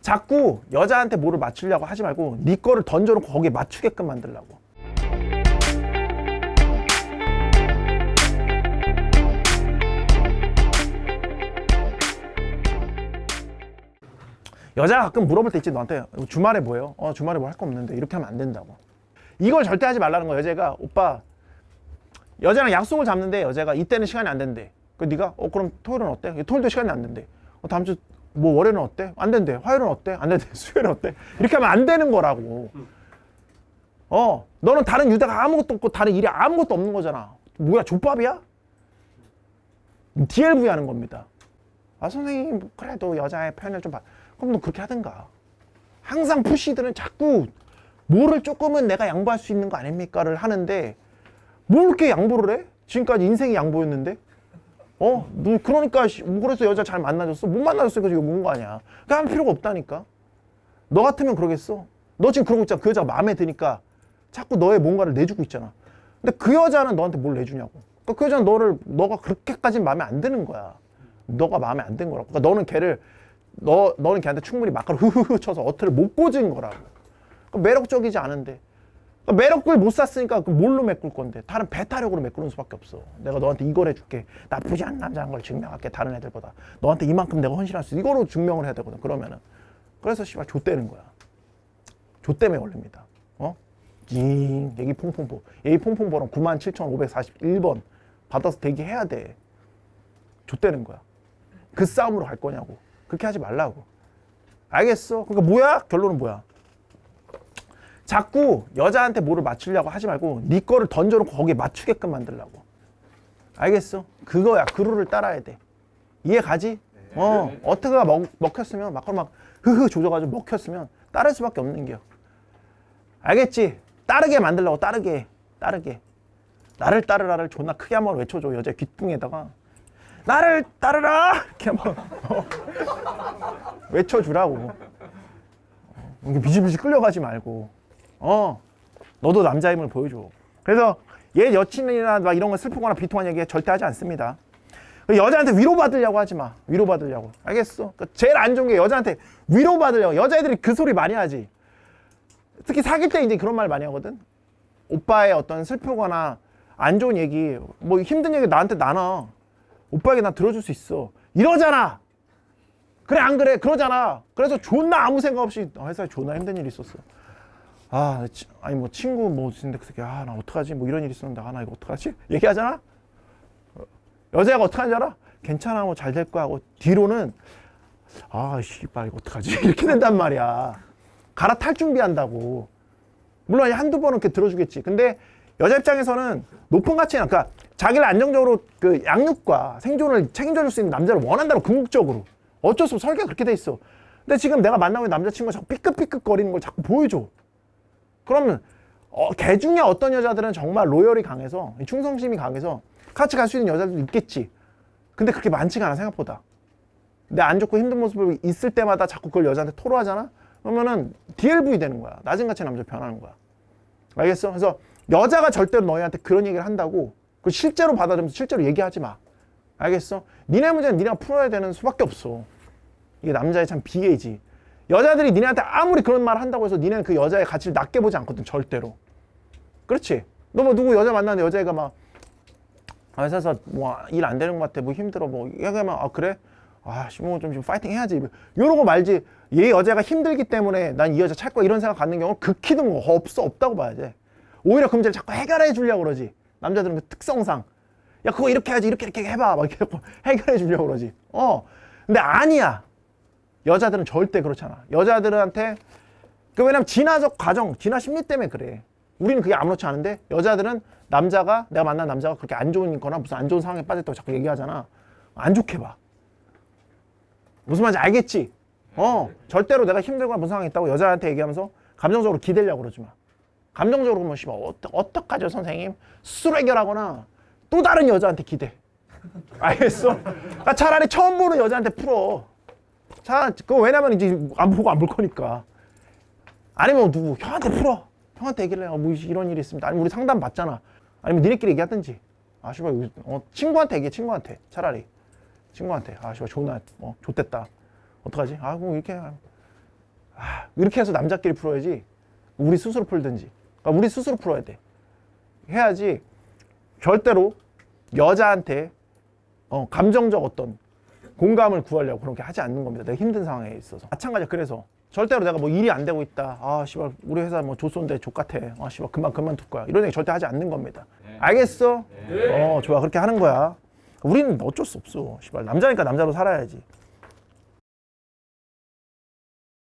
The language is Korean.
자꾸 여자한테 뭐를 맞추려고 하지 말고 네 거를 던져놓고 거기에 맞추게끔 만들라고. 여자가 가끔 물어볼 때 있지 너한테 주말에 뭐예요? 어 주말에 뭐 할 거 없는데 이렇게 하면 안 된다고. 이걸 절대 하지 말라는 거야. 여자가 오빠 여자랑 약속을 잡는데 여자가 이때는 시간이 안 된대. 그 네가 어 그럼 토요일은 어때? 토요일도 시간이 안 된대. 어, 다음 주 뭐 월요일은 어때? 안 된대. 화요일은 어때? 안 된대. 수요일은 어때? 이렇게 하면 안 되는 거라고. 어 너는 다른 유대가 아무것도 없고 다른 일이 아무것도 없는 거잖아. 뭐야 족밥이야? DLV 하는 겁니다. 아 선생님 그래도 여자의 편을 좀 봐. 그럼 너 그렇게 하든가. 항상 푸시들은 자꾸 뭐를 조금은 내가 양보할 수 있는 거 아닙니까를 하는데 뭘 이렇게 양보를 해? 지금까지 인생이 양보였는데? 어? 너 그러니까 씨, 뭐 그래서 여자 잘 만나줬어? 못 만나줬으니까 지금 뭔거 아니야. 그할 필요가 없다니까. 너 같으면 그러겠어? 너 지금 그러고 있잖아. 그 여자가 마음에 드니까 자꾸 너의 뭔가를 내주고 있잖아. 근데 그 여자는 너한테 뭘 내주냐고. 그러니까 그 여자는 너를 너가 그렇게까지 마음에 안 드는 거야. 너가 마음에 안 든 거라고. 그러니까 너는 걔를 너 너는 걔한테 충분히 막가를 후후후 쳐서 어트를 못 꽂은 거라고. 그러니까 매력적이지 않은데 그러니까 매력을 못 샀으니까 그 뭘로 메꿀 건데 다른 배타력으로 메꾸는 수밖에 없어. 내가 너한테 이걸 해줄게. 나쁘지 않은 남자인 걸 증명할게. 다른 애들보다 너한테 이만큼 내가 헌신할 수 있어. 이거로 증명을 해야 되거든. 그러면은 그래서 씨발 좆되는 거야. 좆 때문에 걸립니다. 어? 징 얘기 퐁퐁포 얘기 퐁퐁보랑 97,541번 받아서 대기해야 돼. 좆되는 거야. 그 싸움으로 갈 거냐고. 그렇게 하지 말라고. 알겠어? 그러니까 뭐야? 결론은 뭐야? 자꾸 여자한테 뭐를 맞추려고 하지 말고 네 거를 던져놓고 거기에 맞추게끔 만들라고. 알겠어? 그거야. 그 룰을 따라야 돼. 이해 가지? 어, 어떻게가 먹, 먹혔으면 막 그럼 막 흐흐 조져가지고 먹혔으면 따를 수밖에 없는 게요. 알겠지? 따르게 만들라고 따르게 따르게 나를 따르라를 존나 크게 한번 외쳐줘 여자 귓등에다가 나를 따르라 이렇게 한번 어. 외쳐주라고 어, 이렇게 비질비질 끌려가지 말고 어 너도 남자임을 보여줘 그래서 얘 여친이나 막 이런 거 슬프거나 비통한 얘기 절대 하지 않습니다 여자한테 위로받으려고 하지 마 위로받으려고 알겠어 그러니까 제일 안 좋은 게 여자한테 위로받으려고 여자애들이 그 소리 많이 하지 특히 사귈 때 이제 그런 말 많이 하거든. 오빠의 어떤 슬프거나 안 좋은 얘기, 뭐 힘든 얘기 나한테 나눠. 오빠에게 나 들어줄 수 있어. 이러잖아. 그래 안 그래? 그러잖아. 그래서 존나 아무 생각 없이 아, 회사에 존나 힘든 일이 있었어. 아, 치- 아니 뭐 친구 뭐 있는데 그 새끼 아 나 어떡하지? 뭐 이런 일이 있었는데 아 나 이거 어떡하지? 얘기하잖아. 어, 여자가 어떡하는지 알아? 괜찮아 뭐 잘 될 거야 하고 뒤로는 아 씨발 이거 어떡하지? 이렇게 된단 말이야. 갈아탈 준비한다고. 물론 한두 번은 이렇게 들어주겠지. 근데 여자 입장에서는 높은 가치는 그러니까 자기를 안정적으로 그 양육과 생존을 책임져 줄 수 있는 남자를 원한다고 궁극적으로. 어쩔 수 없어. 설계가 그렇게 돼 있어. 근데 지금 내가 만나고 있는 남자친구가 자꾸 삐끗삐끗 거리는 걸 자꾸 보여줘. 그러면 어, 걔 중에 어떤 여자들은 정말 로열이 강해서 충성심이 강해서 같이 갈 수 있는 여자들도 있겠지. 근데 그렇게 많지가 않아 생각보다. 내 안 좋고 힘든 모습을 있을 때마다 자꾸 그걸 여자한테 토로하잖아? 그러면은 DLV 되는 거야. 낮은 가치 남자 변하는 거야. 알겠어? 그래서 여자가 절대로 너희한테 그런 얘기를 한다고 그 실제로 받아들면서 실제로 얘기하지 마. 알겠어? 니네 문제는 니네가 풀어야 되는 수밖에 없어. 이게 남자의 참 비애지. 여자들이 니네한테 아무리 그런 말을 한다고 해서 니네는 그 여자의 가치를 낮게 보지 않거든, 절대로. 그렇지? 너 뭐 누구 여자 만나는데 여자애가 막 아, 회사에서 뭐 일 안 되는 것 같아, 뭐 힘들어, 뭐 얘기하면 아 그래? 아, 뭐좀 지금 파이팅 해야지. 이러고 말지. 얘 여자가 힘들기 때문에 난 이 여자 찾 거야 이런 생각 갖는 경우는 극히 드문 거 없어 없다고 봐야 돼. 오히려 그 문제를 자꾸 해결해 주려고 그러지. 남자들은 그 특성상 야 그거 이렇게 해야지 이렇게 이렇게 해봐 막 이렇게 해결해 주려고 그러지. 어. 근데 아니야. 여자들은 절대 그렇잖아. 여자들한테 그 왜냐면 진화적 과정, 진화 심리 때문에 그래. 우리는 그게 아무렇지 않은데 여자들은 남자가 내가 만난 남자가 그렇게 안 좋은 거나 무슨 안 좋은 상황에 빠졌다고 자꾸 얘기하잖아. 안 좋게 봐. 무슨 말인지 알겠지? 어, 절대로 내가 힘들거나 무슨 상황이 있다고 여자한테 얘기하면서 감정적으로 기대려고 그러지 마. 감정적으로 뭐 씨발 어떡 어떡하죠 선생님? 스스로 해결하거나 또 다른 여자한테 기대. 알겠어? 아, 차라리 처음 보는 여자한테 풀어. 자, 그 왜냐면 이제 안 보고 안 볼 거니까. 아니면 누구 형한테 풀어. 형한테 얘기를 해. 어, 뭐 이런 일이 있습니다. 아니면 우리 상담 받잖아. 아니면 니네끼리 얘기하든지. 아 씨발 어, 친구한테 얘기해 친구한테 차라리 친구한테 아 씨발 존나 어 좋댔다. 어떡하지? 아, 뭐 이렇게 이렇게 해서 남자끼리 풀어야지 우리 스스로 풀든지 그러니까 우리 스스로 풀어야 돼 해야지 절대로 여자한테 어, 감정적 어떤 공감을 구하려고 그렇게 하지 않는 겁니다. 내가 힘든 상황에 있어서. 마찬가지야. 그래서 절대로 내가 뭐 일이 안 되고 있다. 아, 씨발, 우리 회사 뭐 조선데 족같아. 아, 씨발, 금방 그만둘 거야. 이런 얘기 절대 하지 않는 겁니다. 알겠어? 어, 좋아. 그렇게 하는 거야. 우리는 어쩔 수 없어. 씨발, 남자니까 남자로 살아야지.